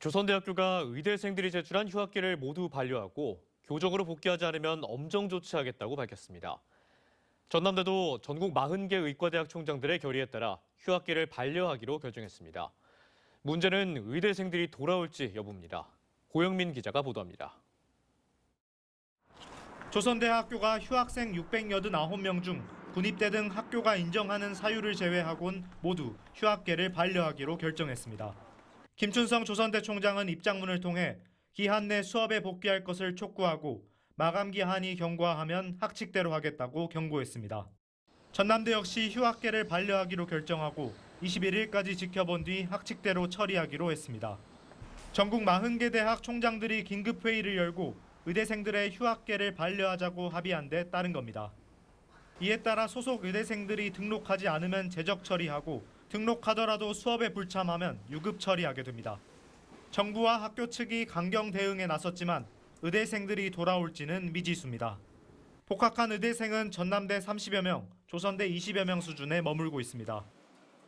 조선대학교가 의대생들이 제출한 휴학기를 모두 반려하고 교적으로 복귀하지 않으면 엄정 조치하겠다고 밝혔습니다. 전남대도 전국 40개 의과대학 총장들의 결의에 따라 휴학기를 반려하기로 결정했습니다. 문제는 의대생들이 돌아올지 여부입니다. 고영민 기자가 보도합니다. 조선대학교가 휴학생 689명 중 군입대 등 학교가 인정하는 사유를 제외하곤 모두 휴학계를 반려하기로 결정했습니다. 김춘성 조선대 총장은 입장문을 통해 기한 내 수업에 복귀할 것을 촉구하고 마감 기한이 경과하면 학칙대로 하겠다고 경고했습니다. 전남대 역시 휴학계를 반려하기로 결정하고 21일까지 지켜본 뒤 학칙대로 처리하기로 했습니다. 전국 40개 대학 총장들이 긴급 회의를 열고 의대생들의 휴학계를 반려하자고 합의한 데 따른 겁니다. 이에 따라 소속 의대생들이 등록하지 않으면 제적 처리하고 등록하더라도 수업에 불참하면 유급 처리하게 됩니다. 정부와 학교 측이 강경 대응에 나섰지만 의대생들이 돌아올지는 미지수입니다. 복학한 의대생은 전남대 30여 명, 조선대 20여 명 수준에 머물고 있습니다.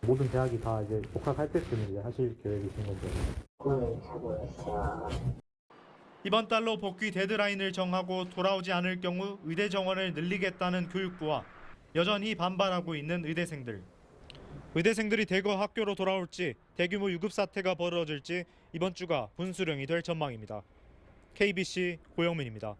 모든 대학이 다 이제 복학할 때쯤 이제 하실 계획이신 건데. 이번 달로 복귀 데드라인을 정하고 돌아오지 않을 경우 의대 정원을 늘리겠다는 교육부와 여전히 반발하고 있는 의대생들. 의대생들이 대거 학교로 돌아올지 대규모 유급 사태가 벌어질지 이번 주가 분수령이 될 전망입니다. KBC 고영민입니다.